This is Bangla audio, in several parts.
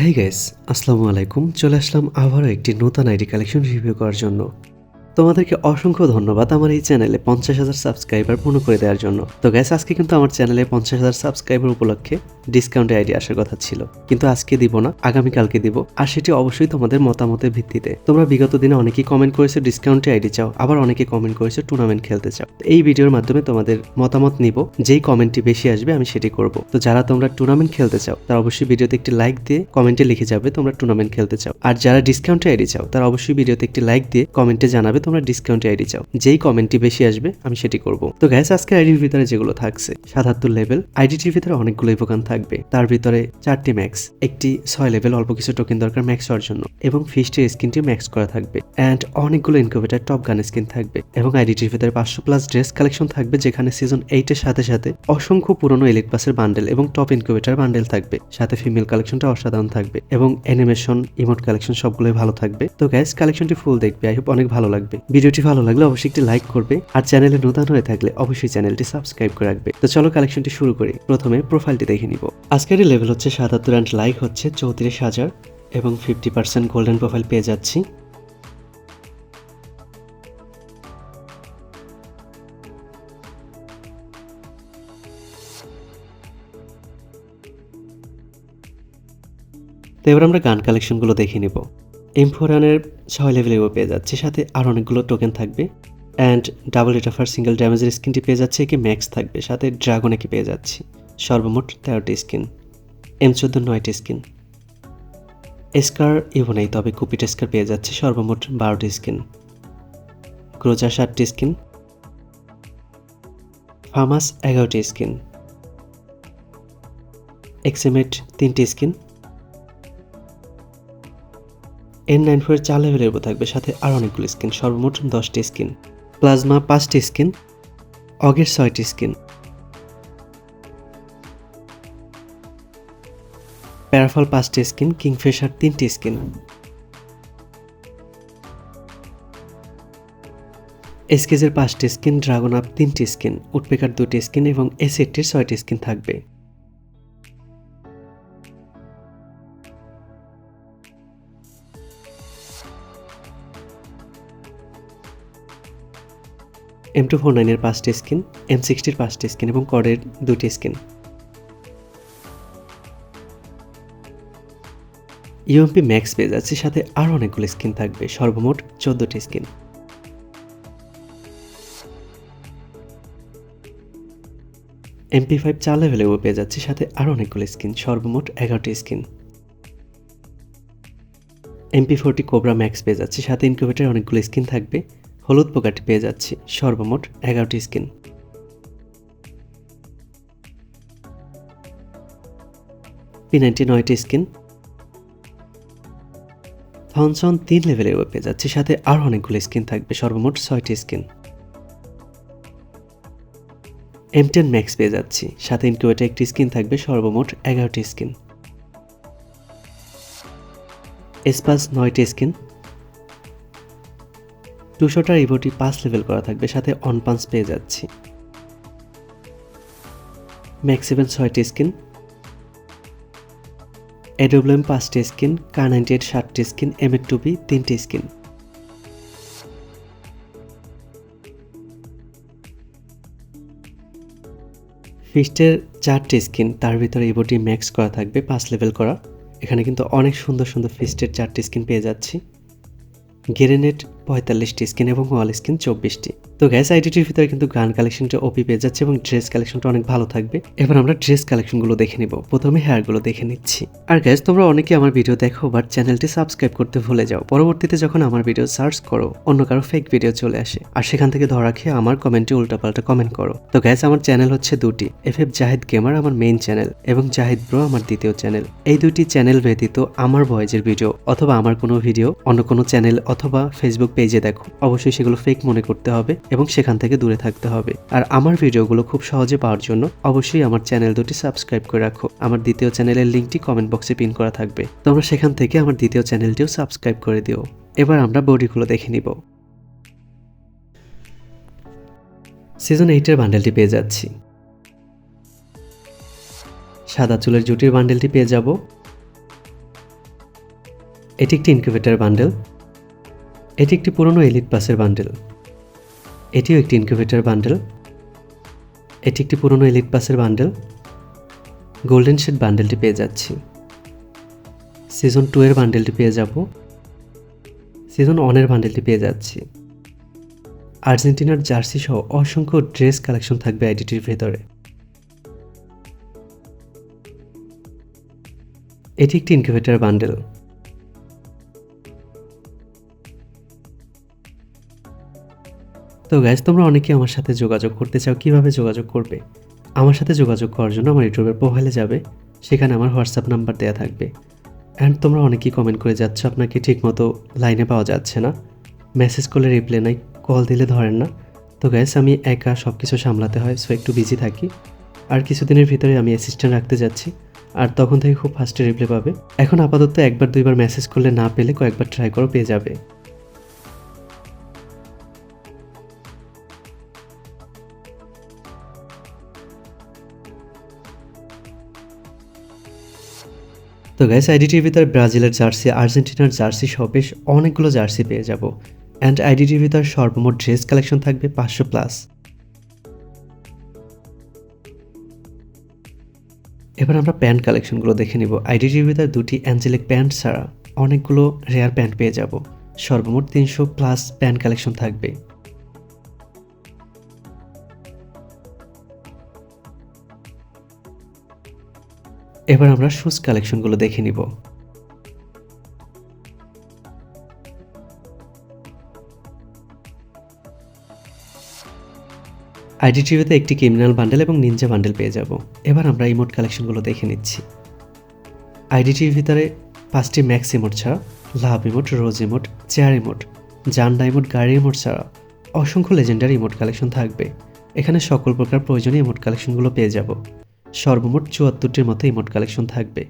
হেই গাইস আসসালামু আলাইকুম চলে আসলাম আবারও একটি নতুন আইডি কালেকশন রিভিউ করার জন্য। তোমাদেরকে অসংখ্য ধন্যবাদ আমার এই চ্যানেলে পঞ্চাশ হাজার সাবস্ক্রাইবার পূর্ণ করে দেওয়ার জন্য। তো গ্যাস আজকে কিন্তু আমার চ্যানেলে পঞ্চাশ হাজার সাবস্ক্রাইবার উপলক্ষে ডিসকাউন্টে আইডি আসার কথা ছিল। কিন্তু আজকে দিব না, আগামীকালকে দিব, আর সেটি অবশ্যই তোমাদের মতামতের ভিত্তিতে। তোমরা বিগত দিনে অনেকেই কমেন্ট করেছ ডিসকাউন্টে আইডি চাও, আবার অনেকে কমেন্ট করেছ টুর্নামেন্ট খেলতে চাও। এই ভিডিওর মাধ্যমে তোমাদের মতামত নিব, যেই কমেন্টটি বেশি আসবে আমি সেটি করব। তো যারা তোমরা টুর্নামেন্ট খেলতে চাও, তারা অবশ্যই ভিডিওতে একটি লাইক দিয়ে কমেন্টে লিখে যাবে তোমরা টুর্নামেন্ট খেলতে চাও। আর যারা ডিসকাউন্টে আইডি চাও, তারা অবশ্যই ভিডিওতে একটি লাইক দিয়ে কমেন্টে জানাবে তোমরা ডিসকাউন্টে আইডি চাও। যেই কমেন্টটি বেশি আসবে, আমি সেটি করব। তো গ্যাস আজকে আইডির ভিতরে যেগুলো থাকছে, সাতাত্তর লেভেল আইডিটির ভিতরে অনেকগুলো ইভোকান থাকবে। তার ভিতরে চারটি ম্যাক্স একটি ছয় লেভেল অল্প কিছু টোকেন দরকার ম্যাক্স হওয়ার জন্য। এবং ফিস্টের স্কিনটি ম্যাক্স করা থাকবে। অ্যান্ড অনেকগুলো ইনকিউবেটার টপ গান স্কিন থাকবে। এবং আইডিটির ভিতরে পাঁচশো প্লাস ড্রেস কালেকশন থাকবে, যেখানে সিজন এইটের সাথে সাথে অসংখ্য পুরনো এলিট পাসের বান্ডেল এবং টপ ইনকিউবেটার বান্ডেল থাকবে। সাথে ফিমেল কালেকশনটা অসাধারণ থাকবে। এবং অ্যানিমেশন ইমোট কালেকশন সবগুলোই ভালো থাকবে। তো গ্যাস কালেকশনটি ফুল দেখবে। আই হোপ অনেক ভালো লাগবে। ভিডিওটি ভালো লাগলে অবশ্যই একটি লাইক করবে আর চ্যানেলে নতুন হয়ে থাকলে অবশ্যই চ্যানেলটি সাবস্ক্রাইব করে রাখবে। তো চলো কালেকশনটি শুরু করি। প্রথমে প্রোফাইলটি দেখে নিব। আজকের লেভেল হচ্ছে সাতাত্তর অ্যান্ড লাইক হচ্ছে চৌত্রিশ হাজার এবং ফিফটি পার্সেন্ট গোল্ডেন প্রোফাইল পেয়ে যাচ্ছি। তো এবার আমরা গান কালেকশনগুলো দেখে নিব। এম ফোর রানের ছয় লেভেলেও পেয়ে যাচ্ছে। সাথে আর অনেকগুলো টোকেন থাকবে। And double rate offer single ড্যামেজের স্কিনটি পেয়ে যাচ্ছে, একে ম্যাক্স থাকবে। সাথে ড্রাগন একে পেয়ে যাচ্ছি। সর্বমোট তেরোটি স্কিন এম চোদ্দ নয়টি স্কিন এসকার ইভো নেই, তবে কুপিট এসকার পেয়ে যাচ্ছে, সর্বমোট বারোটি স্কিন ক্রোচা ষাটটি স্কিন ফার্মাস এগারোটি স্কিন এক্সেমেট তিনটি স্কিন এন নাইন ফোরের চার লেভেলের উপর থাকবে, সাথে আর অনেকগুলো স্কিন সর্বমোট দশটি স্কিন প্লাজমা পাঁচটি স্কিন অগের ছয়টি স্কিন প্যারাফল পাঁচটি স্কিন কিংফিশার তিনটি স্কিন এসকেজের পাঁচটি স্কিন ড্রাগন আপ তিনটি স্কিন উটপেকার দুটি স্কিন এবং এসেটটির ছয়টি স্কিন থাকবে। এম টু ফোর নাইনের পাঁচটি স্কিন এম সিক্সটির পাঁচটি স্কিন এবং কডের দুটি স্কিন ইউএমপি ম্যাক্স পেয়ে যাচ্ছে, সাথে আরও অনেকগুলো স্কিন থাকবে, সর্বমোট চোদ্দোটি স্কিন এমপি ফাইভ চার লেভেলেও পেয়ে যাচ্ছে, সাথে আরও অনেকগুলো স্কিন সর্বমোট এগারোটি skin MP forty cobra max পেয়ে যাচ্ছে, সাথে ইনকিউবেটার অনেকগুলো স্কিন থাকবে। হলুদ পোকাটি পেয়ে যাচ্ছি সর্বমোট এগারোটি স্কিন। পি নাইনটি নয়টি স্কিন। থনসন তিন লেভেলে পেয়ে যাচ্ছে, সাথে আরও অনেকগুলো স্কিন থাকবে, সর্বমোট ছয়টি স্কিন। এম টেন ম্যাক্স পেয়ে যাচ্ছি, সাথে ইনকিউবেটার একটি স্কিন থাকবে, সর্বমোট এগারোটি স্কিন। এসপাস নয়টি স্কিন। দুশোটার ইভোটি পাঁচ লেভেল করা থাকবে, সাথে অন পাঞ্চ পেয়ে যাচ্ছি। ম্যাক্স সেভেন ছয়টি স্কিন এডব্লিউএম পাঁচটি স্কিন কার নাইনটি এইট ষাটটি স্কিন এম এর টুপি তিনটি স্কিন ফিস্টের চারটি স্কিন তার ভিতরে ইভোটি ম্যাক্স করা থাকবে পাঁচ লেভেল করা। এখানে কিন্তু অনেক সুন্দর সুন্দর ফিস্টের চারটি স্কিন পেয়ে যাচ্ছি। গেরেনেট পঁয়তাল্লিশটি স্কিন এবং ওয়াল স্কিন চব্বিশটি। তো গ্যাস আইডিটির ভিতরে কিন্তু গান কালেকশনটা ওপি পেয়ে যাচ্ছে এবং ড্রেস কালেকশনটা অনেক ভালো থাকবে। এবার আমরা ড্রেস কালেকশনগুলো দেখে নিব। প্রথমে হেয়ারগুলো দেখে নিচ্ছি। আর গ্যাস তোমরা অনেকে আমার ভিডিও দেখো বাট চ্যানেলটি সাবস্ক্রাইব করতে ভুলে যাও। পরবর্তীতে যখন আমার ভিডিও সার্চ করো, অন্য কারও ফেক ভিডিও চলে আসে। আর সেখান থেকে ধরা খেয়ে আমার কমেন্টে উল্টাপাল্টা কমেন্ট করো। তো গ্যাস আমার চ্যানেল হচ্ছে দুটি এফ এফ জাহিদ গেমার আমার মেইন চ্যানেল এবং জাহিদ ব্রো আমার দ্বিতীয় চ্যানেল এই দুটি চ্যানেল ব্যতীত আমার ভয়েজের ভিডিও অথবা আমার কোনো ভিডিও অন্য কোনো চ্যানেল অথবা ফেসবুক পেজে দেখো, অবশ্যই সেগুলো ফেক মনে করতে হবে এবং সেখান থেকে দূরে থাকতে হবে। আর আমার ভিডিওগুলো খুব সহজে পাওয়ার জন্য অবশ্যই আমার চ্যানেল দুটি সাবস্ক্রাইব করে রাখো। আমার দ্বিতীয় চ্যানেলের লিঙ্কটি কমেন্ট বক্সে পিন করা থাকবে। তোমরা সেখান থেকে আমার দ্বিতীয় চ্যানেলটিও সাবস্ক্রাইব করে দিও। এবার আমরা বডিগুলো দেখে নিব। সিজন এইটের বান্ডেলটি পেয়ে যাচ্ছি। সাদা চুলের জুটির বান্ডেলটি পেয়ে যাব। এটি একটি ইনকিউবেটার বান্ডেল এটি একটি পুরনো এলিট পাসের বান্ডেল এটিও একটি ইনকিউবেটার বান্ডেল এটি একটি পুরনো এলিট পাসের বান্ডেল গোল্ডেন শেড বান্ডেলটি পেয়ে যাচ্ছি। সিজন টু এর বান্ডেলটি পেয়ে যাব। সিজন ওয়ানের বান্ডেলটি পেয়ে যাচ্ছি। আর্জেন্টিনার জার্সি সহ অসংখ্য ড্রেস কালেকশন থাকবে আইডিটির ভেতরে। এটি একটি ইনকিউবেটার বান্ডেল তো গ্যাস তোমরা অনেকে আমার সাথে যোগাযোগ করতে চাও, কীভাবে যোগাযোগ করবে? আমার সাথে যোগাযোগ করার জন্য আমার ইউটিউবের প্রোফাইলে যাবে, সেখানে আমার হোয়াটসঅ্যাপ নাম্বার দেওয়া থাকবে। অ্যান্ড তোমরা অনেকেই কমেন্ট করে যাচ্ছ, আপনাকে ঠিকমতো লাইনে পাওয়া যাচ্ছে না। মেসেজ করলে রিপ্লাই নাই কল দিলে ধরেন না। তো গ্যাস আমি একা সব কিছু সামলাতে হয় সো একটু বিজি থাকি। আর কিছুদিনের ভিতরে আমি অ্যাসিস্ট্যান্ট রাখতে যাচ্ছি, আর তখন থেকে খুব ফাস্টে রিপ্লাই পাবে। এখন আপাতত একবার দুইবার মেসেজ করলে না পেলে কয়েকবার ট্রাই করো পেয়ে যাবে। তো গ্যাস আইডিটির ভিতরে ব্রাজিলের জার্সি, আর্জেন্টিনার জার্সি সহ বেশ অনেকগুলো জার্সি পেয়ে যাব। অ্যান্ড আইডিটির ভিতরে সর্বমোট ড্রেস কালেকশন থাকবে পাঁচশো প্লাস এবার আমরা প্যান্ট কালেকশনগুলো দেখে নিব। আইডিটির ভিতরে দুটি অ্যাঞ্জেলিক প্যান্ট ছাড়া অনেকগুলো রেয়ার প্যান্ট পেয়ে যাব। সর্বমোট তিনশো প্লাস প্যান্ট কালেকশন থাকবে। এবার আমরা শুজ কালেকশনগুলো দেখে নিব। আইডি টিভিতে একটি ক্রিমিনাল বান্ডেল এবং নিনজা বান্ডেল পেয়ে যাব। এবার আমরা ইমোট কালেকশনগুলো দেখে নিচ্ছি। আইডি টিভির ভিতরে পাঁচটি ম্যাক্স ইমোট ছাড়া love emote rose emote chair emote জান্ডা emote গাড়ি ইমোট ছাড়া অসংখ্য লেজেন্ডারি ইমোট কালেকশন থাকবে। এখানে সকল প্রকার প্রয়োজনীয় ইমোট কালেকশনগুলো পেয়ে যাব। সর্বমোট চুয়াত্তরটির মতো ইমোট কালেকশন থাকবে।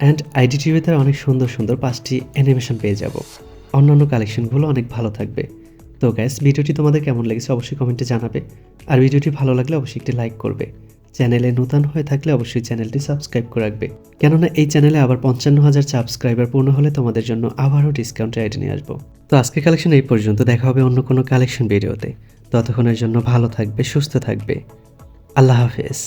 অ্যান্ড আইডি টিভিতে অনেক সুন্দর সুন্দর পাঁচটি অ্যানিমেশন পেয়ে যাব। অন্যান্য কালেকশনগুলো অনেক ভালো থাকবে। তো গ্যাস ভিডিওটি তোমাদের কেমন লেগেছে অবশ্যই কমেন্টে জানাবে। আর ভিডিওটি ভালো লাগলে অবশ্যই একটি লাইক করবে। চ্যানেলে নতুন হয়ে থাকলে অবশ্যই চ্যানেলটি সাবস্ক্রাইব করে রাখবে। কেননা এই চ্যানেলে আবার পঞ্চান্ন হাজার সাবস্ক্রাইবার পূর্ণ হলে তোমাদের জন্য আবারও ডিসকাউন্ট আইডি নিয়ে আসব। তো আজকে কালেকশন এই পর্যন্ত, দেখা হবে অন্য কোনো কালেকশন ভিডিওতে ততক্ষণের জন্য ভালো থাকবে, সুস্থ থাকবে। আল্লাহ হাফেজ।